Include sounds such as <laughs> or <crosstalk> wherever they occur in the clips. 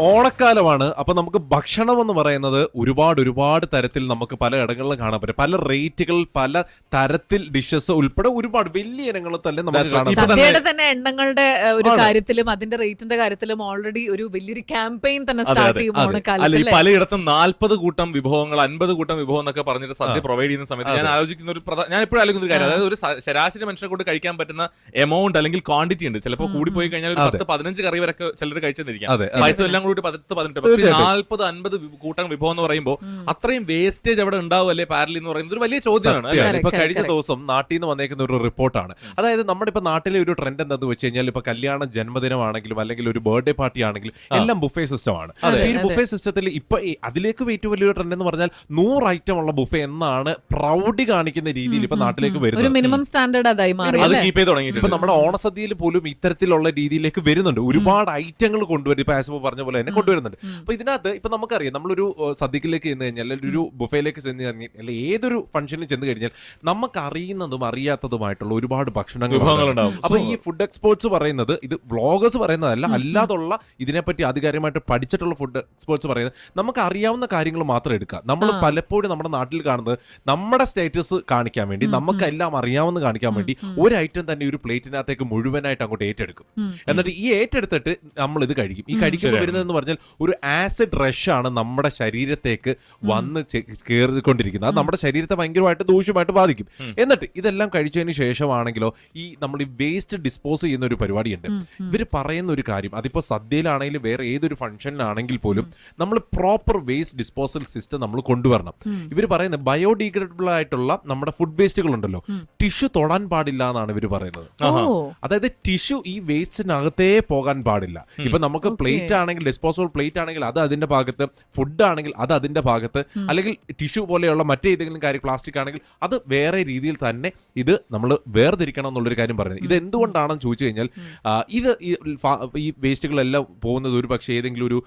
ഓണക്കാലമാണ്. അപ്പൊ നമുക്ക് ഭക്ഷണം എന്ന് പറയുന്നത് ഒരുപാട് ഒരുപാട് തരത്തിൽ നമുക്ക് പല ഇടങ്ങളിലും കാണാൻ പറ്റും. പല റേറ്റുകൾ പല തരത്തിൽ ഡിഷസ് ഉൾപ്പെടെ ഒരുപാട് വലിയ ഇനങ്ങൾ തന്നെ നമുക്ക് That's കാണാൻ പറ്റും. തന്നെ- എണ്ണങ്ങളുടെ ഒരു കാര്യത്തിലും അതിന്റെ റേറ്റിന്റെ കാര്യത്തിലും ഓൾറെഡി ഒരു വലിയൊരു ക്യാമ്പയിൻ തന്നെ സ്റ്റാർട്ട് ചെയ്യും. ഓണക്കാലത്ത്? പലയിടത്തും നാല്പത് കൂട്ടം വിഭവങ്ങൾ അൻപത് കൂട്ടം വിഭവം എന്നൊക്കെ പറഞ്ഞിട്ട് സദ്യ പ്രൊവൈഡ് ചെയ്യുന്ന സമയത്ത് ഞാൻ ആലോചിക്കുന്ന ഒരു പ്രധാന ഞാൻ എപ്പോഴും ആലോചിക്കുന്ന ഒരു കാര്യം. അതായത് ഒരു ശരാശരി മനുഷ്യനെ കൊണ്ട് കഴിക്കാൻ പറ്റുന്ന എമൗണ്ട് അല്ലെങ്കിൽ ക്വാണ്ടിറ്റി ഉണ്ട്. ചിലപ്പോൾ കൂടി പോയി കഴിഞ്ഞാൽ. പത്ത് പതിനഞ്ച് കറി വരെ ചിലർ കഴിച്ചെന്നിരിക്കാം. പൈസ എല്ലാം കൂടി പതിനെട്ട് പതിനെട്ട്. നാല്പത് അൻപത് കൂട്ടം വിഭവം എന്ന് പറയുമ്പോൾ അത്രയും വേസ്റ്റേജ് അവിടെ ഉണ്ടാവുമല്ലേ പാരലി എന്ന് പറയുന്നത്? ഒരു വലിയ ചോദ്യമാണ്? ഇപ്പൊ കഴിഞ്ഞ ദിവസം നാട്ടിൽ നിന്ന് വന്നേക്കുന്ന ഒരു റിപ്പോർട്ടാണ്. അതായത് നമ്മുടെ ഇപ്പൊ നാട്ടിലെ ഒരു ട്രെൻഡ് എന്താന്ന് വെച്ച് കഴിഞ്ഞാൽ ഇപ്പൊ കല്യാണ ജന്മദിനമാണെങ്കിലും അല്ലെങ്കിൽ ഒരു ബർത്ത്ഡേ പാർട്ടി ആണെങ്കിലും എല്ലാം ബുഫേ സിസ്റ്റം ആണ്. ഈ ബുഫേ സിസ്റ്റത്തിൽ ഇപ്പൊ അതിലേക്ക് ഏറ്റവും വലിയൊരു ട്രെൻഡ് എന്ന് പറഞ്ഞാൽ നൂറ് ഐറ്റം ഉള്ള ബുഫേ എന്നാണ് പ്രൗഡി കാണിക്കുന്ന രീതിയിൽ ഇപ്പൊ നാട്ടിലേക്ക് ഒരു വരുന്നത്. മിനിമം സ്റ്റാൻഡേർഡ് അതായി മാറി അത് കീപ്പ് ചെയ്ത് ഇപ്പൊ നമ്മുടെ ഓണസദ്യയിൽ പോലും ഇത്തരത്തിലുള്ള രീതിയിലേക്ക് വരുന്നുണ്ട്. ഒരുപാട് ഐറ്റങ്ങൾ കൊണ്ടുവരും ഇപ്പൊ ആസ് പറഞ്ഞ പോലെ തന്നെ ഉം. കൊണ്ടുവരുന്നുണ്ട്. അപ്പൊ ഇതിനകത്ത് ഇപ്പൊ നമുക്കറിയാം നമ്മളൊരു സദ്യക്കിലേക്ക് ചെന്ന് കഴിഞ്ഞാൽ അല്ലെങ്കിൽ ഒരു ബുഫയിലേക്ക് ചെന്ന് കഴിഞ്ഞാൽ അല്ലെങ്കിൽ ഏതൊരു ഫംഗ്ഷനിൽ ചെന്ന് കഴിഞ്ഞാൽ നമുക്ക് അറിയുന്നതും അറിയാത്തതുമായിട്ടുള്ള ഒരുപാട് ഭക്ഷണങ്ങൾ ഉണ്ടാവും അപ്പൊ ഈ ഫുഡ് എക്സ്പേർട്സ് പറയുന്നത് ഇത് വ്ളോഗേഴ്സ് പറയുന്നതല്ല. അല്ലാതുള്ള ഇതിനെപ്പറ്റി ആധികാരികമായിട്ട് പഠിച്ചിട്ടുള്ള ഫുഡ് എക്സ്പേർട്സ് പറയുന്നത് നമുക്ക് അറിയാവുന്ന കാര്യങ്ങൾ മാത്രം എടുക്കുക. നമ്മൾ പലപ്പോഴും നമ്മുടെ നാട്ടിൽ കാണുന്നത് നമ്മുടെ സ്റ്റേറ്റസ് കാണിക്കാൻ വേണ്ടി നമുക്കെല്ലാം നമുക്ക് എല്ലാം അറിയാവുന്ന കാണിക്കാൻ വേണ്ടി ഒരു ഐറ്റം തന്നെ ഒരു പ്ലേറ്റിനകത്തേക്ക് മുഴുവനായിട്ട് അങ്ങോട്ട് ഏറ്റെടുക്കും. എന്നിട്ട് ഈ ഏറ്റെടുത്തിട്ട് നമ്മൾ ഇത് കഴിക്കും. ഈ കഴിക്കുമ്പോൾ ശരിയാണ്. വരുന്നതെന്ന് പറഞ്ഞാൽ ഒരു ആസിഡ് റഷ് ആണ് നമ്മുടെ ശരീരത്തേക്ക് വന്ന് കയറിക്കൊണ്ടിരിക്കുന്നത് അത് നമ്മുടെ ശരീരത്തെ ഭയങ്കരമായിട്ട് ദൂഷ്യമായിട്ട് ബാധിക്കും. എന്നിട്ട് ഇതെല്ലാം കഴിച്ചതിന് ശേഷമാണെങ്കിലോ ഈ നമ്മൾ ഈ വേസ്റ്റ് ഡിസ്പോസ് ചെയ്യുന്ന ഒരു പരിപാടിയുണ്ട്. ഇവർ പറയുന്ന ഒരു കാര്യം അതിപ്പോ സദ്യയിലാണെങ്കിലും വേറെ ഏതൊരു ഫംഗ്ഷനിലാണെങ്കിൽ പോലും നമ്മൾ പ്രോപ്പർ വേസ്റ്റ് ഡിസ്പോസൽ സിസ്റ്റം നമ്മൾ കൊണ്ടുവരണം. ഇവർ പറയുന്നത് ബയോഡിഗ്രേഡബിൾ ആയിട്ടുള്ള നമ്മുടെ ഫുഡ് വേസ്റ്റുകൾ ഉണ്ടല്ലോ ടിഷ്യു ടിഷ്യൂ തൊടാൻ പാടില്ല എന്നാണ് ഇവർ പറയുന്നത്. അതായത് ടിഷ്യൂ ഈ വേസ്റ്റിനകത്തേ പോകാൻ പാടില്ല. ഇപ്പൊ നമുക്ക് പ്ലേറ്റ് ആണെങ്കിൽ ഡിസ്പോസബിൾ പ്ലേറ്റ് ആണെങ്കിൽ അത് അതിന്റെ ഭാഗത്ത് ഫുഡ് ആണെങ്കിൽ അത് അതിന്റെ ഭാഗത്ത് അല്ലെങ്കിൽ ടിഷ്യൂ പോലെയുള്ള മറ്റേതെങ്കിലും കാര്യം പ്ലാസ്റ്റിക് ആണെങ്കിൽ അത് വേറെ രീതിയിൽ തന്നെ ഇത് നമ്മൾ വേർതിരിക്കണം എന്നുള്ളൊരു കാര്യം പറയുന്നത്. ഇത് എന്തുകൊണ്ടാണെന്ന് ചോദിച്ചു കഴിഞ്ഞാൽ ഇത് ഈ വേസ്റ്റുകളെല്ലാം പോകുന്നത് ഒരു പക്ഷേ ഏതെങ്കിലും ഒരു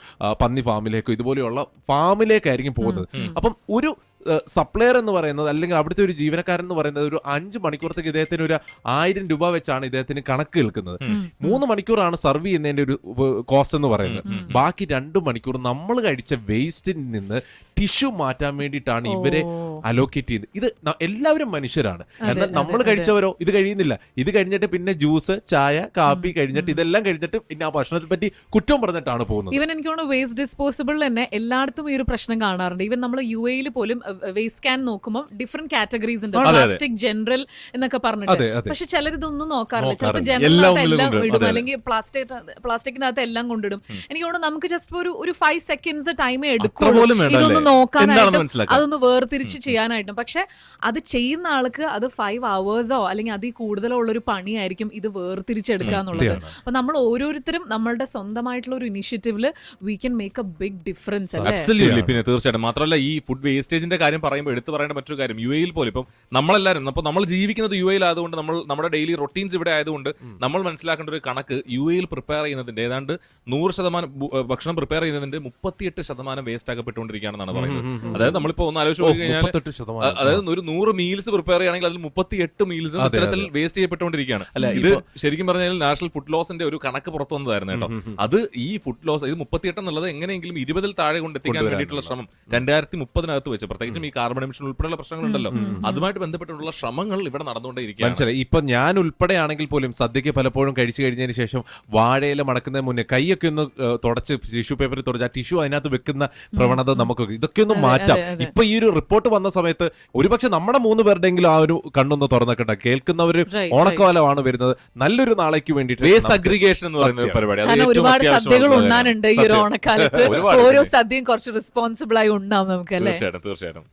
പന്നി ഫാമിലേക്കോ ഇതുപോലെയുള്ള ഫാമിലേക്കായിരിക്കും പോകുന്നത്. അപ്പം ഒരു സപ്ലയർ എന്ന് പറയുന്നത് അല്ലെങ്കിൽ അവിടുത്തെ ഒരു ജീവനക്കാരൻ എന്ന് പറയുന്നത് ഒരു അഞ്ച് മണിക്കൂറത്തേക്ക് ഇദ്ദേഹത്തിന് ഒരു ആയിരം രൂപ വെച്ചാണ് ഇദ്ദേഹത്തിന് കണക്ക് കേൾക്കുന്നത്. മൂന്ന് മണിക്കൂറാണ് സർവ് ചെയ്യുന്നതിന്റെ ഒരു കോസ്റ്റ് എന്ന് പറയുന്നത്. ബാക്കി രണ്ട് മണിക്കൂർ നമ്മൾ കഴിച്ച വേസ്റ്റിൽ നിന്ന് ടിഷ്യൂ മാറ്റാൻ വേണ്ടിയിട്ടാണ് ഇവരെ. അലോക്കേറ്റ് ചെയ്ത്. ഇത് എല്ലാവരും മനുഷ്യരാണ്. എന്നാൽ നമ്മൾ കഴിച്ചവരോ ഇത് കഴിയുന്നില്ല. ഇത് കഴിഞ്ഞിട്ട് പിന്നെ ജ്യൂസ് ചായ കാപ്പി കഴിഞ്ഞിട്ട് ഇതെല്ലാം കഴിഞ്ഞിട്ട് പിന്നെ ആ ഭക്ഷണത്തെ പറ്റി കുറ്റം പറഞ്ഞിട്ടാണ് പോകുന്നത്. ഇവൻ എനിക്ക് തോന്നുന്നു വേസ്റ്റ് ഡിസ്പോസിബിൾ തന്നെ എല്ലായിടത്തും ഈ ഒരു പ്രശ്നം കാണാറുണ്ട്. ഇവൻ നമ്മൾ യു എയിൽ പോലും വേസ്റ്റ് സ്കാൻ നോക്കുമ്പോൾ ഡിഫറെന്റ് കാറ്റഗറീസ് ഉണ്ട്. പ്ലാസ്റ്റിക് ജനറൽ എന്നൊക്കെ പറഞ്ഞിട്ട്. പക്ഷെ ചിലർ ഇതൊന്നും നോക്കാറില്ല. ചിലപ്പോൾ ജനറൽ എല്ലാം. ഇടും. അല്ലെങ്കിൽ പ്ലാസ്റ്റിക് പ്ലാസ്റ്റിക്കിനകത്ത് എല്ലാം കൊണ്ടിടും. എനിക്ക് തോന്നുന്നു നമുക്ക് ജസ്റ്റ് ഒരു ഒരു ഫൈവ് സെക്കൻഡ്സ് ടൈമേ എടുക്കും ഇതൊന്നും നോക്കാനായിട്ടും അതൊന്ന് വേർതിരിച്ച് ചെയ്യാനായിട്ടും. പക്ഷെ അത് ചെയ്യുന്ന ആൾക്ക് അത് ഫൈവ് അവേഴ്സോ അല്ലെങ്കിൽ അതിൽ കൂടുതലോ ഉള്ളൊരു പണിയായിരിക്കും ഇത് വേർതിരിച്ചെടുക്കുക എന്നുള്ളത്. അപ്പൊ നമ്മൾ ഓരോരുത്തരും നമ്മളുടെ സ്വന്തമായിട്ടുള്ള ഒരു ഇനിഷ്യേറ്റീവിൽ we can make a big difference അല്ലേ. പിന്നെ തീർച്ചയായിട്ടും. മാത്രമല്ല ഈ ഫുഡ് വേസ്റ്റേജിന്റെ കാര്യം പറയുമ്പോൾ എടുത്തു പറയേണ്ട മറ്റൊരു കാര്യം. യു എയിൽ പോലും ഇപ്പം നമ്മളെല്ലാവരും അപ്പോൾ നമ്മൾ ജീവിക്കുന്നത് യു എയിൽ ആയതുകൊണ്ട് നമ്മൾ നമ്മുടെ ഡെയിലി റൊട്ടീൻസ് ഇവിടെ ആയതുകൊണ്ട് നമ്മൾ മനസ്സിലാക്കേണ്ട ഒരു കണക്ക് യു എയിൽ പ്രിപ്പയർ ചെയ്യുന്നതിന്റെ ഏതാണ്ട് നൂറ് ശതമാനം ഭക്ഷണം പ്രിപ്പയർ ചെയ്യുന്നതിന്റെ മുപ്പത്തിയെട്ട് ശതമാനം വേസ്റ്റ് ആക്കപ്പെട്ടുകൊണ്ടിരിക്കുകയാണെന്നാണ് പറയുന്നത്. അതായത് നമ്മളിപ്പോ ഒന്ന് ആലോചിച്ച് നോക്കി കഴിഞ്ഞാൽ മുപ്പത്തെട്ട് ശതമാനം. അതായത് ഒരു നൂറ് മീൽസ് പ്രിപ്പയർ ചെയ്യുകയാണെങ്കിൽ അതിൽ മുപ്പത്തിയെട്ട് മീൽസും അതെ, ഇത്തരത്തിൽ വേസ്റ്റ് ചെയ്യപ്പെട്ടുകൊണ്ടിരിക്കുകയാണ്. അല്ല, ഇത് ശരിക്കും പറഞ്ഞാൽ നാഷണൽ ഫുഡ് ലോസിന്റെ ഒരു കണക്ക് പുറത്തു വന്നതായിരുന്നു കേട്ടോ. അത് ഈ ഫുഡ് ലോസ് ഇത് മുപ്പത്തിയെട്ട് എന്നുള്ളത് എങ്ങനെയെങ്കിലും ഇരുപതിൽ താഴെ കൊണ്ടെത്തിക്കാൻ വേണ്ടിയിട്ടുള്ള ശ്രമം. രണ്ടായിരത്തി മുപ്പതിനകത്ത് വെച്ച് പ്രത്യേകിച്ചും ഈ കാർബൺ എമിഷൻ ഉൾപ്പെടെയുള്ള പ്രശ്നങ്ങളുണ്ടല്ലോ. അതുമായിട്ട് ബന്ധപ്പെട്ടുള്ള ശ്രമങ്ങൾ ഇവിടെ നടന്നുകൊണ്ടേയിരിക്കും മനസ്സിലായി. ഇപ്പൊ ഞാൻ ഉൾപ്പെടെയാണെങ്കിൽ പോലും സദ്യക്ക് പലപ്പോഴും കഴിച്ചു കഴിഞ്ഞതിന് ശേഷം വാഴയില മടക്കുന്നതിന് മുന്നേ കൈയൊക്കെ ഒന്ന് തുടച്ച് ടിഷ്യൂ പേപ്പറിൽ തുടച്ച് ആ ടിഷ്യൂ അതിനകത്ത് വെക്കുന്ന പ്രവണത നമുക്ക് ഇതൊക്കെ ഒന്ന് മാറ്റാം. ഇപ്പൊ ഈ ഒരു റിപ്പോർട്ട് വന്ന സമയത്ത് ഒരുപക്ഷെ നമ്മുടെ മൂന്ന് പേരുടെയെങ്കിലും ആ ഒരു കണ്ണൊന്ന് തുറന്നിട്ടുണ്ട് കേൾക്കുന്ന ഒരു ഓണക്കാലമാണ് വരുന്നത്. നല്ലൊരു നാളേക്ക് വേണ്ടിയിട്ട് അഗ്രിഗേഷൻ എന്ന് പറയുന്ന ഒരു പരിപാടി. ഒരുപാട് സദ്യകൾ. ഉണ്ണാനുണ്ട് ഈ ഒരു ഓണക്കാലത്ത്. <laughs> ഓരോ സദ്യയും കുറച്ച് റെസ്പോൺസിബിൾ ആയി ഉണ്ടാവും നമുക്ക് അല്ലേ തീർച്ചയായിട്ടും തീർച്ചയായിട്ടും.